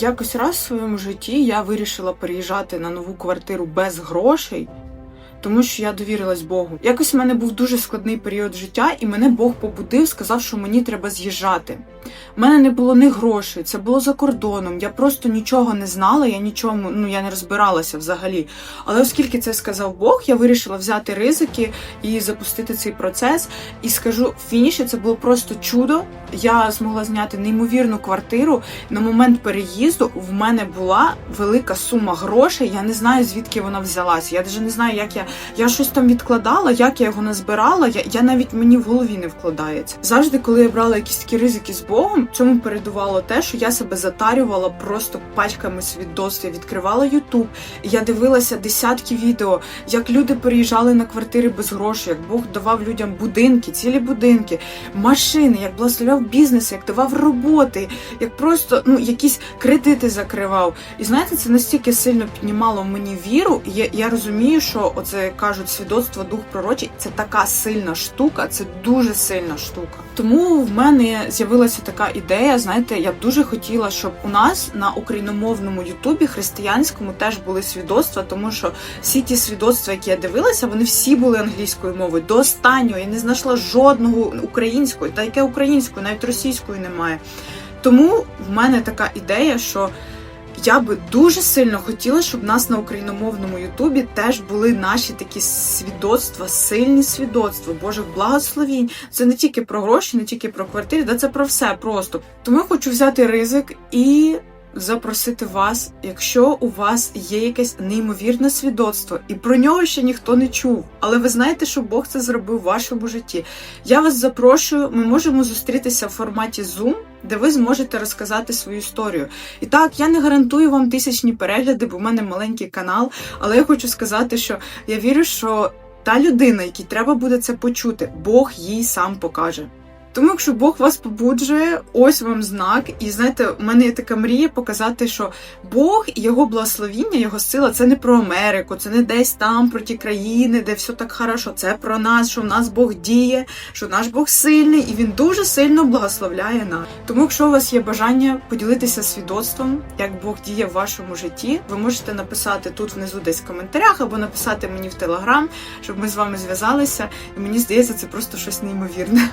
Якось раз в своєму житті я вирішила переїжджати на нову квартиру без грошей, тому що я довірилась Богу. Якось в мене був дуже складний період життя, і мене Бог побудив, сказав, що мені треба з'їжджати. У мене не було ні грошей, це було за кордоном. Я просто нічого не знала, я нічому, ну я не розбиралася взагалі. Але оскільки це сказав Бог, я вирішила взяти ризики і запустити цей процес. І скажу, в фініші це було просто чудо. Я змогла зняти неймовірну квартиру. На момент переїзду в мене була велика сума грошей. Я не знаю звідки вона взялася. Я навіть не знаю, як я. Я щось там відкладала, як я його назбирала. Я, я навіть мені в голові не вкладається. Завжди, коли я брала якісь такі ризики з Богом, цьому передувало те, що я себе затарювала просто пачками свідоцтв. Я відкривала Ютуб, я дивилася десятки відео, як люди переїжджали на квартири без грошей, як Бог давав людям будинки, цілі будинки, машини, як благословляв бізнес, як давав роботи, як просто ну якісь кредити закривав. І знаєте, це настільки сильно піднімало мені віру. І я, я розумію, що оце кажуть свідоцтво, дух пророчий, це така сильна штука, це дуже сильна штука. Тому в мене з'явилася така ідея. Знаєте, я б дуже хотіла, щоб у нас на україномовному Ютубі християнському теж були свідоцтва, тому що всі ті свідоцтва, які я дивилася, вони всі були англійською мовою. До останнього я не знайшла жодного української, та яке українською, навіть російської немає. Тому в мене така ідея, що я би дуже сильно хотіла, щоб в нас на україномовному Ютубі теж були наші такі свідоцтва, сильні свідоцтва, Божих благословінь. Це не тільки про гроші, не тільки про квартири, да це про все просто. Тому я хочу взяти ризик і запросити вас, якщо у вас є якесь неймовірне свідоцтво, і про нього ще ніхто не чув. Але ви знаєте, що Бог це зробив в вашому житті. Я вас запрошую, ми можемо зустрітися в форматі Zoom, де ви зможете розказати свою історію. І так, я не гарантую вам тисячні перегляди, бо в мене маленький канал, але я хочу сказати, що я вірю, що та людина, якій треба буде це почути, Бог їй сам покаже. Тому, якщо Бог вас побуджує, ось вам знак. І знаєте, у мене є така мрія показати, що Бог і його благословіння, його сила це не про Америку, це не десь там, про ті країни, де все так хорошо. Це про нас, що в нас Бог діє, що наш Бог сильний, і він дуже сильно благословляє нас. Тому, якщо у вас є бажання поділитися свідоцтвом, як Бог діє в вашому житті, ви можете написати тут внизу десь в коментарях або написати мені в телеграм, щоб ми з вами зв'язалися. І мені здається, це просто щось неймовірне.